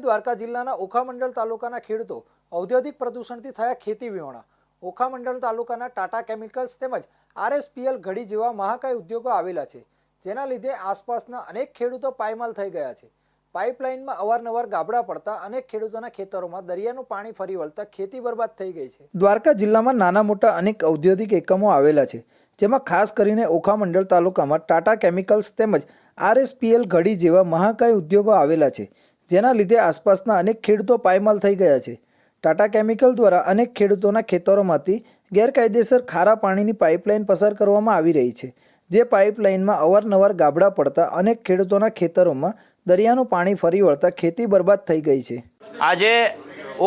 દ્વારકા જિલ્લાના ઓખા મંડળ તાલુકાના ખેડૂતો ઔદ્યોગિક પ્રદૂષણથી થયા ખેતી વિહોણા ઓખા મંડળ તાલુકાના ટાટા કેમિકલ્સ તેમજ આરએસપીએલ ઘડી જેવા મહાકાય ઉદ્યોગો આવેલા છે, જેના લીધે આસપાસના અનેક ખેડૂતો પાયમાલ થઈ ગયા છે. પાઇપલાઇનમાં અવારનવાર ગાબડા પડતા અનેક ખેડૂતોના ખેતરોમાં દરિયાનું પાણી ફરી વળતા ખેતી બરબાદ થઈ ગઈ છે. દ્વારકા જિલ્લામાં નાના મોટા અનેક ઔદ્યોગિક એકમો આવેલા છે, જેમાં ખાસ કરીને ઓખા મંડળ તાલુકામાં ટાટા કેમિકલ્સ તેમજ આરએસપીએલ ઘડી જેવા મહાકાય ઉદ્યોગો આવેલા છે જેના લીધે આસપાસના અનેક ખેડૂતો પાયમાલ થઈ ગયા છે. ટાટા કેમિકલ દ્વારા અનેક ખેડૂતોના ખેતરોમાંથી ગેરકાયદેસર ખારા પાણીની પાઇપલાઇન પસાર કરવામાં આવી રહી છે, જે પાઇપલાઇનમાં અવારનવાર ગાબડા પડતા અનેક ખેડૂતોના ખેતરોમાં દરિયાનું પાણી ફરી વળતા ખેતી બરબાદ થઈ ગઈ છે. આજે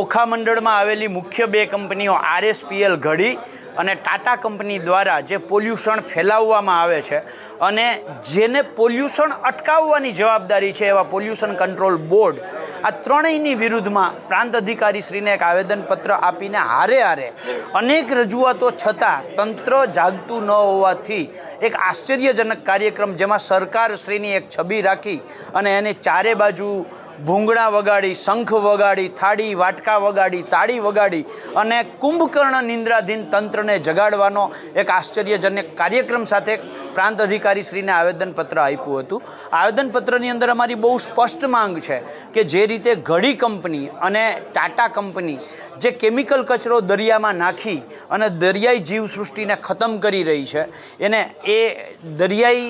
ઓખા મંડળમાં આવેલી મુખ્ય બે કંપનીઓ આરએસપીએલ ઘડી અને ટાટા કંપની દ્વારા જે પોલ્યુશન ફેલાવવામાં આવે છે અને જેને પોલ્યુશન અટકાવવાની જવાબદારી છે એવા પોલ્યુશન કંટ્રોલ બોર્ડ આ ત્રણેયની વિરુદ્ધમાં પ્રાંત અધિકારીશ્રીને એક આવેદનપત્ર આપીને હારે હારે અનેક રજૂઆતો છતાં તંત્ર જાગતું ન હોવાથી એક આશ્ચર્યજનક કાર્યક્રમ જેમાં સરકારશ્રીની એક છબી રાખી અને એને ચારે બાજુ ભૂંગળા વગાડી, શંખ વગાડી, થાળી, વાટકા વગાડી, તાળી વગાડી અને કુંભકર્ણ નિંદ્રાધીન તંત્રને જગાડવાનો એક આશ્ચર્યજનક કાર્યક્રમ સાથે પ્રાંત અધિકારીશ્રીને આવેદનપત્ર આપ્યું હતું. આવેદનપત્રની અંદર અમારી બહુ સ્પષ્ટ માંગ છે કે જે રીતે ઘડી કંપની અને ટાટા કંપની જે કેમિકલ કચરો દરિયામાં નાખી અને દરિયાઈ જીવસૃષ્ટિને ખતમ કરી રહી છે. એને એ દરિયાઈ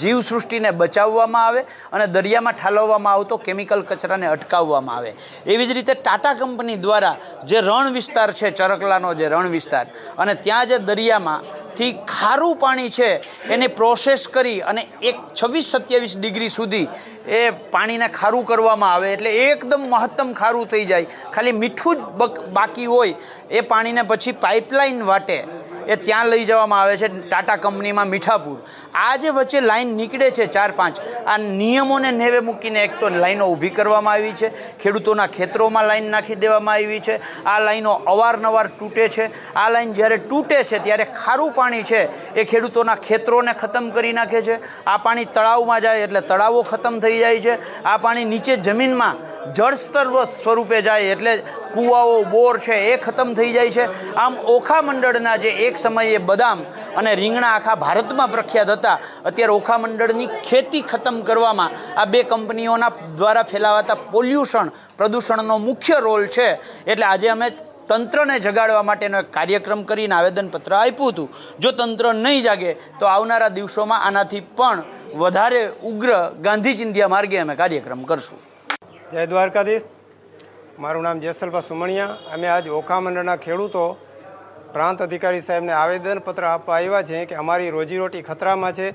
જીવસૃષ્ટિને બચાવવામાં આવે અને દરિયામાં ઠાલવવામાં આવતો કેમિકલ કચરાને અટકાવવામાં આવે. એવી જ રીતે ટાટા કંપની દ્વારા જે રણ વિસ્તાર છે, ચરકલાનો જે રણ વિસ્તાર, અને ત્યાં જે દરિયામાં થી ખારું પાણી છે, એને પ્રોસેસ કરી અને એક છવ્વીસ સત્યાવીસ ડિગ્રી સુધી એ પાણીને ખારું કરવામાં આવે એટલે એકદમ મહત્તમ ખારું થઈ જાય. ખાલી મીઠું જ બક- હોય, એ પાણીને પછી પાઇપલાઇન વાટે. એ ત્યાં લઈ જવામાં આવે છે ટાટા કંપનીમાં મીઠાપુર. આ જે વચ્ચે લાઈન નીકળે છે ચાર પાંચ, આ નિયમોને નેવે મૂકીને એક તો લાઈનો ઊભી કરવામાં આવી છે, ખેડૂતોના ખેતરોમાં લાઈન નાખી દેવામાં આવી છે, આ લાઈનો અવારનવાર તૂટે છે, આ લાઈન જ્યારે તૂટે છે ત્યારે ખારું પાણી છે એ ખેડૂતોના ખેતરોને ખતમ કરી નાખે છે, આ પાણી તળાવમાં જાય એટલે તળાવો ખતમ થઈ જાય છે, આ પાણી નીચે જમીનમાં જળસ્તર સ્વરૂપે જાય એટલે કૂવાઓ, બોર છે એ ખતમ થઈ જાય છે. આમ ઓખા મંડળના જે એક સમયે બદામ અને રીંગણા આખા ભારતમાં પ્રખ્યાત હતા. અત્યારે ઓખા મંડળની ખેતી ખતમ કરવામાં આ બે કંપનીઓના દ્વારા ફેલાવાતા પોલ્યુશન પ્રદૂષણનો મુખ્ય રોલ છે. એટલે આજે અમે તંત્રને જગાડવા માટેનો એક કાર્યક્રમ કરીને આવેદનપત્ર આપ્યું હતું. જો તંત્ર નહીં જાગે, તો આવનારા દિવસોમાં આનાથી પણ વધારે ઉગ્ર ગાંધી ચિંધ્યા માર્ગે અમે કાર્યક્રમ કરશું. જય દ્વારકાધીશ. મારું નામ જેસલભા સુમણિયા. અમે આજ ઓખા મંડળના ખેડૂતો પ્રાંત અધિકારી સાહેબને આવેદનપત્ર આપવા આવ્યા છે કે અમારી રોજીરોટી ખતરામાં છે,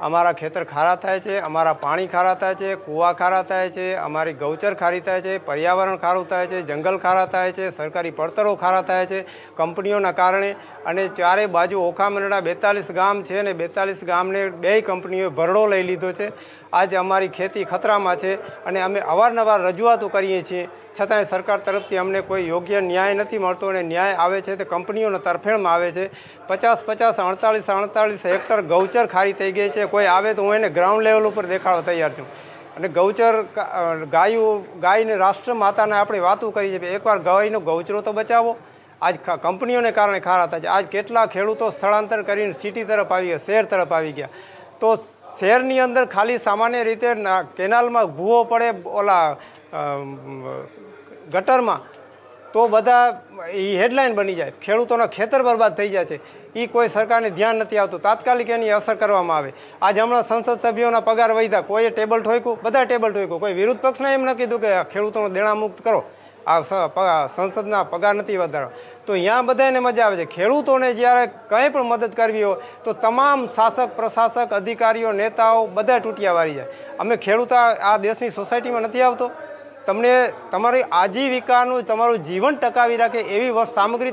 અમારા ખેતર ખારા થાય છે, અમારા પાણી ખારા થાય છે, કૂવા ખારા થાય છે, અમારી ગૌચર ખારી થાય છે, પર્યાવરણ ખારું થાય છે, જંગલ ખારા થાય છે, સરકારી પડતરો ખારા થાય છે, કંપનીઓના કારણે અને ચારે બાજુ ઓખા મંડળના બેતાલીસ ગામ છે અને બેતાલીસ ગામને બે કંપનીઓએ ભરડો લઈ લીધો છે. આજે અમારી ખેતી ખતરામાં છે અને અમે અવારનવાર રજૂઆતો કરીએ છીએ છતાંય સરકાર તરફથી અમને કોઈ યોગ્ય ન્યાય નથી મળતો અને ન્યાય આવે છે તે કંપનીઓના તરફેણમાં આવે છે. પચાસ પચાસ, અડતાલીસ અડતાલીસ હેક્ટર ગૌચર ખારી થઈ ગઈ છે. કોઈ આવે તો હું એને ગ્રાઉન્ડ લેવલ ઉપર દેખાડવા તૈયાર છું. અને ગૌચર ગાયું, ગાયને રાષ્ટ્ર માતાને આપણે વાતો કરી છે એકવાર ગાયનો ગૌચરો તો બચાવો. આજ કંપનીઓને કારણે ખારા થાય છે. આજ કેટલા ખેડૂતો સ્થળાંતર કરીને સિટી તરફ આવી ગયા, શહેર તરફ આવી ગયા. તો શહેરની અંદર ખાલી સામાન્ય રીતે કેનાલમાં ભૂવો પડે, ઓલા ગટરમાં, તો બધા એ હેડલાઇન બની જાય. ખેડૂતોના ખેતર બરબાદ થઈ જાય છે. એ કોઈ સરકારને ધ્યાન નથી આવતું. તાત્કાલિક એની અસર કરવામાં આવે. આજે હમણાં સંસદ સભ્યોના પગાર વધ્યા. કોઈએ ટેબલ ઠોક્યું? બધા ટેબલ ઠોક્યું. કોઈ વિરોધ પક્ષને એમ ન કીધું કે ખેડૂતોનો દેણા મુક્ત કરો. આ સંસદના પગાર નથી વધારવા તો અહીંયા બધાને મજા આવે છે. ખેડૂતોને જ્યારે કંઈ પણ મદદ કરવી હોય, તો તમામ શાસક, પ્રશાસક, અધિકારીઓ, નેતાઓ બધા તૂટિયા વાળી જાય. અમે ખેડૂત આ દેશની સોસાયટીમાં નથી આવતો. તમને તમારી આજીવિકાનું તમારું જીવન ટકાવી રાખે એવી સામગ્રી